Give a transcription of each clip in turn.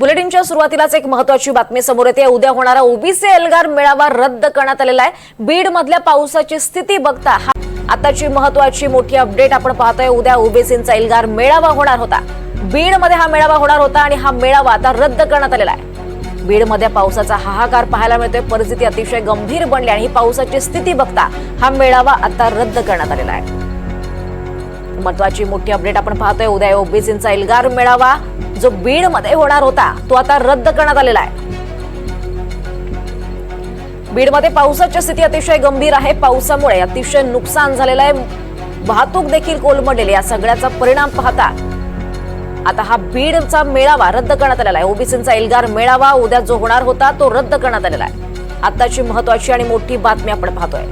बुलेटिनच्या सुरुवातीलाच एक महत्वाची बातमी समोर येते. उद्या होणारा ओबीसी एल्गार मेळावा रद्द करण्यात आलेला आहे. बीड मधल्या पावसाची स्थिती बघता हा आताची महत्वाची मोठी अपडेट आपण पाहतोय. उद्या ओबीसींचा एल्गार मेळावा होणार होता. बीडमध्ये हा मेळावा होणार होता आणि हा मेळावा आता रद्द करण्यात आलेला आहे. बीडमध्ये पावसाचा हाहाकार पाहायला मिळतोय. परिस्थिती अतिशय गंभीर बनली आणि ही पावसाची स्थिती बघता हा मेळावा आता रद्द करण्यात आलेला आहे. महत्वाची मोठी अपडेट आपण पाहतोय. उद्या ओबीसींचा एल्गार मेळावा जो बीडमध्ये होणार होता तो आता रद्द करण्यात आलेला आहे. बीडमध्ये पावसाची स्थिती अतिशय गंभीर आहे. पावसामुळे अतिशय नुकसान झालेलं आहे. वाहतूक देखील कोलमडलेली या सगळ्याचा परिणाम पाहता आता हा बीडचा मेळावा रद्द करण्यात आलेला आहे. ओबीसींचा एल्गार मेळावा उद्या जो होणार होता तो रद्द करण्यात आलेला आहे. आताची महत्वाची आणि मोठी बातमी आपण पाहतोय.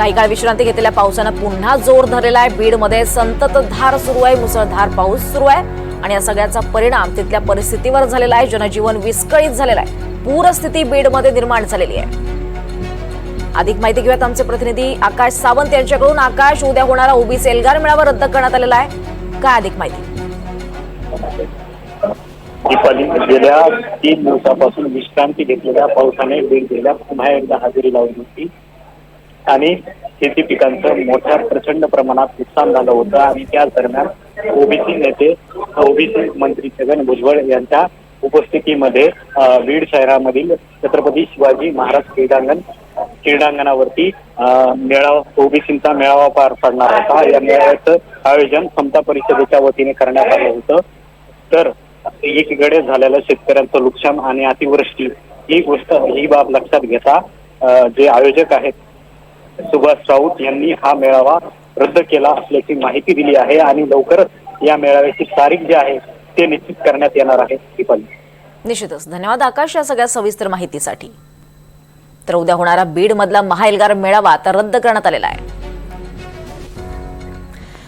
काही काळ विश्रांती घेतलेल्या पावसानं पुन्हा जोर धरलेला आहे. बीडमध्ये संततधार सुरू आहे मुसळधार पाऊस सुरू आहे आणि या सगळ्याचा परिणाम तिथल्या परिस्थितीवर झालेला आहे. जनजीवन विस्कळीत झालेलं आहे. पूरस्थिती बीडमध्ये निर्माण झालेली आहे. अधिक माहिती घेऊयात आमचे प्रतिनिधी आकाश सावंत यांच्याकडून. आकाश उद्या होणारा ओबीसी एल्गार मेळावा रद्द करण्यात आलेला आहे. काय अधिक माहिती? गेल्या तीन दिवसापासून विश्रांती घेतलेल्या पावसाने बीड जिल्ह्यात पुन्हा एकदा हजेरी लावली होती. आणि शेती पिकांचं मोठ्या प्रचंड प्रमाणात नुकसान झालं होतं आणि त्याच दरम्यान ओबीसी नेते ओबीसी मंत्री छगन भुजबळ यांच्या उपस्थितीमध्ये बीड शहरामधील छत्रपती शिवाजी महाराज क्रीडांगण क्रीडांगणावरती मेळावा ओबीसींचा मेळावा पार पडणार होता. या मेळाव्याचं आयोजन समता परिषदेच्या वतीने करण्यात आलं होतं. तर एकीकडे झालेलं शेतकऱ्यांचं नुकसान आणि अतिवृष्टी ही गोष्ट ही बाब लक्षात घेता जे आयोजक आहेत सुभाष राऊत यांनी हा मेळावा रद्द केला असल्याची माहिती दिली आहे आणि लवकरच या मेळाव्याची तारीख जी आहे ते निश्चित करण्यात येणार आहे दीपाली निश्चितच. धन्यवाद आकाश या सगळ्या सविस्तर माहितीसाठी. तर उद्या होणारा बीड मधला महाएल्गार मेळावा आता रद्द करण्यात आलेला आहे.